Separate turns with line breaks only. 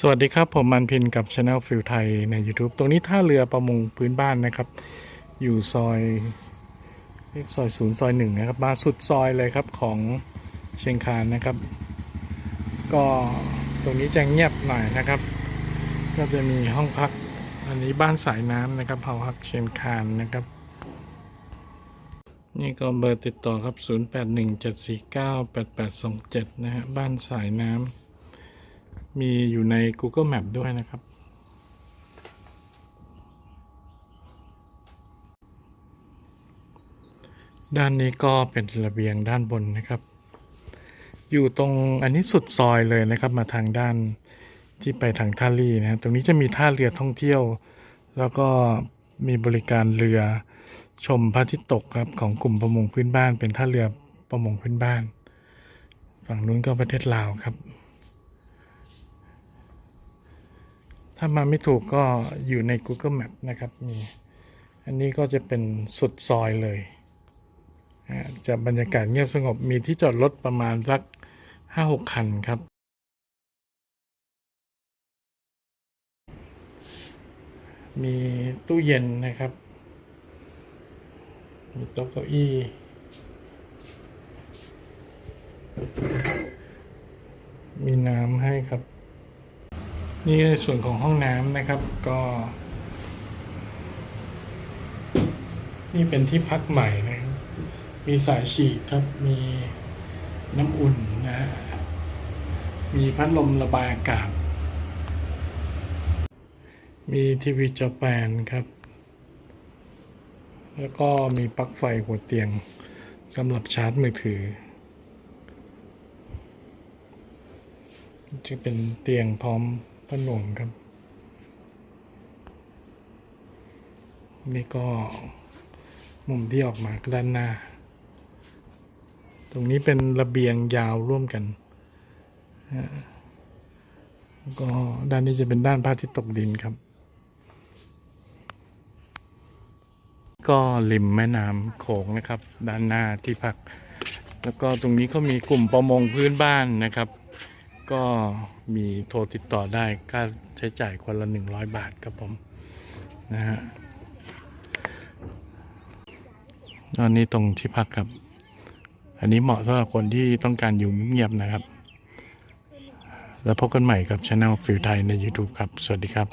สวัสดีครับ ผมมันพินกับช anel ฟิลไทยใน YouTube ตรงนี้ท่าเรือประมงพื้นบ้านนะครับ อยู่ซอยเซอยศูนย์ซอยหนึ่งนะครับ มาสุดซอยเลยครับของเชียงคานนะครับ ก็ตรงนี้จะเงียบหน่อยนะครับ ก็จะมีห้องพักอันนี้บ้านสายน้ำนะครับเฮาพักเชียงคานนะครับ นี่ก็เบอร์ติดต่อครับ 0817498827 นะฮะบ้านสายน้ำ มีอยู่ใน Google Map ด้วยนะครับ ด้านนี้ก็เป็นระเบียงด้านบนนะครับ อยู่ตรงอันนี้สุดซอยเลยนะครับ มาทางด้านที่ไปทางท่าลี่นะตรงนี้จะมีท่าเรือท่องเที่ยว แล้วก็มีบริการเรือชมพระอาทิตย์ตกครับของกลุ่มประมงพื้นบ้าน เป็นท่าเรือประมงพื้นบ้าน ฝั่งนู้นก็ประเทศลาวครับ ถ้ามาไม่ถูกก็อยู่ใน Google Map นะครับมีอันนี้ก็จะเป็นสุดซอยเลยจะบรรยากาศเงียบสงบมีที่จอดรถประมาณสักห้าหกคันครับ มีตู้เย็นนะครับ มีโต๊ะเก้าอี้ มีน้ำให้ครับ นี่ในส่วนของห้องน้ำนะครับก็ นี่เป็นที่พักใหม่นะครับมีสายฉีดครับมีน้ำอุ่นนะฮะมีพัดลมระบายอากาศ มีทีวีจอแปนครับ แล้วก็มีปลั๊กไฟหัวเตียงสำหรับชาร์จมือถือ จะเป็นเตียงพร้อม ผ้าห่มครับ นี่ก็มุมที่ออกมาด้านหน้า ตรงนี้เป็นระเบียงยาวร่วมกัน ก็ด้านนี้จะเป็นด้านพระอาทิตย์ตกดินครับ ก็ริมแม่น้ำโขงนะครับ ด้านหน้าที่พัก แล้วก็ตรงนี้ก็มีกลุ่มประมงพื้นบ้านนะครับ ก็มีโทรติดต่อได้ค่าใช้จ่ายคนละหนึ่งร้อยบาทครับผมนะฮะอันนี้ตรงที่พักครับ อันนี้เหมาะสำหรับคนที่ต้องการอยู่เงียบๆนะครับ แล้วพบกันใหม่กับช anel ฟิลไทยใน YouTube ครับ สวัสดีครับ